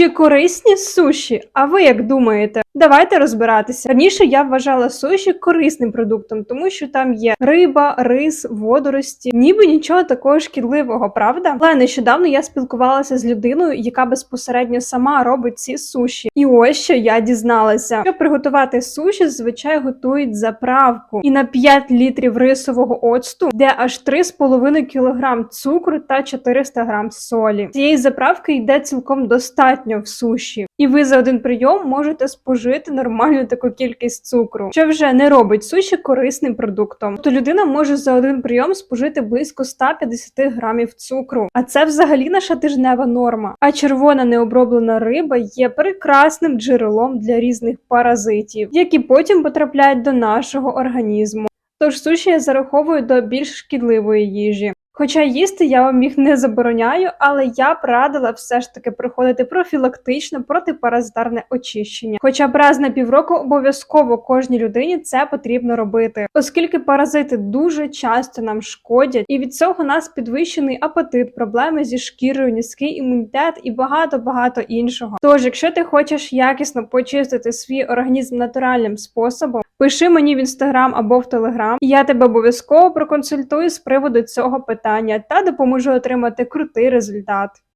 Чи корисні суші? А ви як думаєте? Давайте розбиратися. Раніше я вважала суші корисним продуктом, тому що там є риба, рис, водорості, ніби нічого такого шкідливого, правда? Але нещодавно я спілкувалася з людиною, яка безпосередньо сама робить ці суші. І ось що я дізналася. Щоб приготувати суші, зазвичай готують заправку. І на 5 літрів рисового оцту, де аж 3,5 кг цукру та 400 г солі. Цієї заправки йде цілком достатньо в суші, і ви за один прийом можете спожити нормальну таку кількість цукру, що вже не робить суші корисним продуктом. Тобто людина може за один прийом спожити близько 150 грамів цукру, а це взагалі наша тижнева норма. А червона необроблена риба є прекрасним джерелом для різних паразитів, які потім потрапляють до нашого організму. Тож суші я зараховую до більш шкідливої їжі. Хоча їсти я вам їх не забороняю, але я б радила все ж таки проходити профілактичне протипаразитарне очищення. Хоча б раз на півроку обов'язково кожній людині це потрібно робити, оскільки паразити дуже часто нам шкодять, і від цього нас підвищений апетит, проблеми зі шкірою, низький імунітет і багато багато іншого. Тож, якщо ти хочеш якісно почистити свій організм натуральним способом, пиши мені в інстаграм або в телеграм, я тебе обов'язково проконсультую з приводу цього питання та допоможу отримати крутий результат.